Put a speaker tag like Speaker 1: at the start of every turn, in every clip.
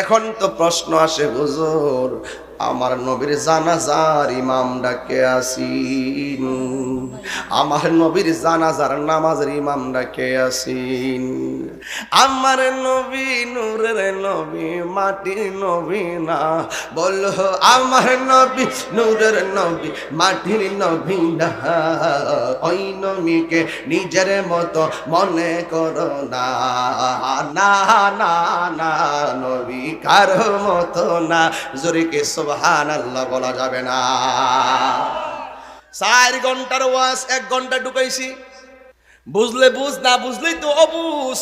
Speaker 1: এখন তো প্রশ্ন আসে হুজুর। আমার নবীর জানাজার ইমাম ডাকে আসিন। আমার নবীর জানাজার নামাজের ইমাম ডাকে আসিন। আমার নবী নূরের নবী মাটির নবী না। বল আমার নবী নূরের নবী মাটির নবী না। ওই নবীকে নিজের মতো মনে করো না। না না নবী কারও মতো না। জোরে সোহান আল্লাহ বলা যাবে না। চার ঘণ্টার ওয়াজ, এক ঘণ্টা ঢুকাইছি। বুঝলে বুঝ, না বুঝলেই তো অবুঝ।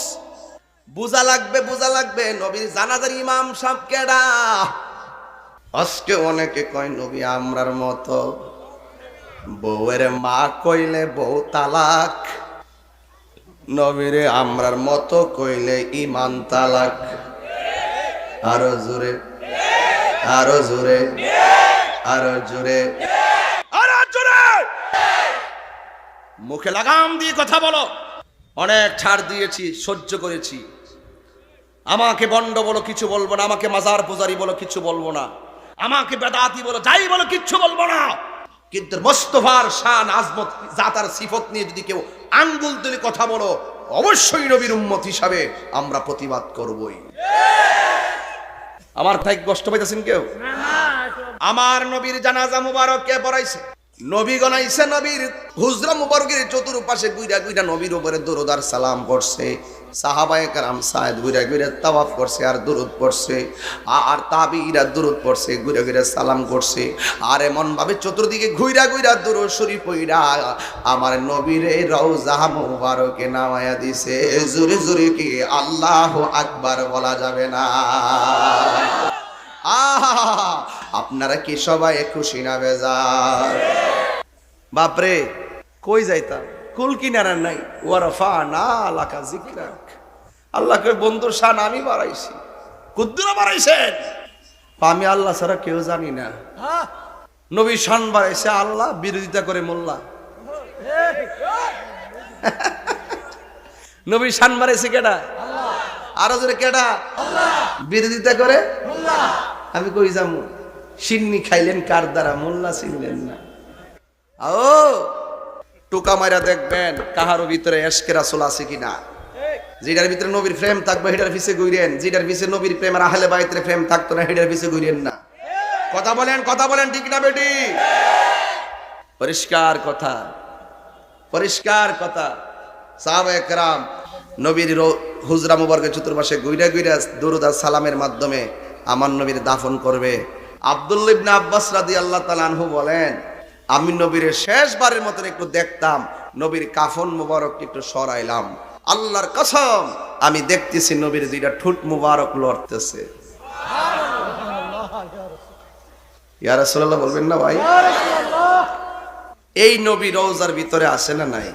Speaker 1: বুঝা লাগবে বুঝা লাগবে, নবীর জানাজার ইমাম সাহেব কেডা? আজকে অনেকে কয়, নবী, আমরার মতো বউয়ের মা কইলে বউ তালাক, নবীরে আমরার মতো কইলে ইমান তালাক। আরও জোরে আরও জোরে। আরও জোরে। আরও জোরে। মুখে লাগাম দিয়ে কথা বলো। অনেক ছাড় দিয়েছি, সহ্য করেছি। আমাকে বন্ড বলো, কিছু বলব না। আমাকে মাজার পূজারি বলো, কিছু বলব না। আমাকে বেদাতি বলো, যাই বলো, কিচ্ছু বলব না। কিন্তু মোস্তফার শান, আজমত, জাতার সিফত নিয়ে যদি কেউ আঙ্গুল তুলে কথা বলো, অবশ্যই নবীর উম্মত হিসাবে আমরা প্রতিবাদ করবই। আমার ভাই কষ্ট পাইতেছেন কেউ? আমার নবীর জানাজা মুবারক কে পড়াইছে? নবী গনাইছে নবীর হুজরা মুবারকের চতুর্পাশে গুইরা গুইরা নবীর উপরে দরুদার সালাম করছে। সাহাবায়ে কারাম সাহেদ গুইরা গুইরা তাওয়াফ করছে আর দুরুদ পড়ছে। আর তাবিরা দুরুদ পড়ছে, গুইরা গুইরা সালাম করছে। আর এমন ভাবে চতুর্দিকে ঘুইরা ঘুইরা দুরুদ শরীফ পইরা আমার নবীর রওজা মুবারকে নামায়া দিছে। জোরে জোরে কি আল্লাহ আকবার বলা যাবে না। আহা, আপনারা কি সবাই খুশি না বেজার? বাপরে কই যাইতাম কুল কিনারা নাই। ওয়ারফা না লাকা জিকরাক আল্লাহকে বন্ধুর শান আমি বাড়াইছি। কুদ্দুরা বাড়াইছেন। আমি আল্লাহ ছাড়া কেউ জানি না। নবী শান বাড়াইছে আল্লাহ বিরোধিতা করে মোল্লা। নবী শান বাড়াইছে কেডা? আরও জোরে কেডা? বিরোধিতা করে? আমি কই যাব সিন্নি খাইলেন কার দ্বারা? মোল্লা চিনলেন না। ও টোকা মারা দেখবেন কাহারও ভিতরে এসকে রাসুল আছে কিনা। যেটার ভিতরে নবীর প্রেম থাকবে হেটার পিছে ঘুরেন। যেটার পিছে নবীর প্রেম আর আহলে বাইতের প্রেম থাকতো না হেটার পিছে ঘুরেন না। কথা বলেন কথা বলেন, ঠিক না বেটি? পরিষ্কার কথা পরিষ্কার কথা। সাহাবা একরাম নবীর হুজরা মুবারকের চতুর্মাসে গুইরা গুইরা দরুদা সালামের মাধ্যমে আমার নবীর দাফন করবে। আব্দুল্লাহ ইবনে আব্বাস রাদিয়াল্লাহু তাআলা আনহু বলেন আমি নবীর শেষবারের মতন একটু দেখতাম নবীর কাফন মুবারক একটু সরাইলাম। আল্লাহর কসম আমি দেখতেছি নবীর দুইটা ঠুট মুবারক লড়তেছে। ইয়া রাসূলুল্লাহ বলবেন না ভাই? এই নবী রওজার ভিতরে আসে না নাই?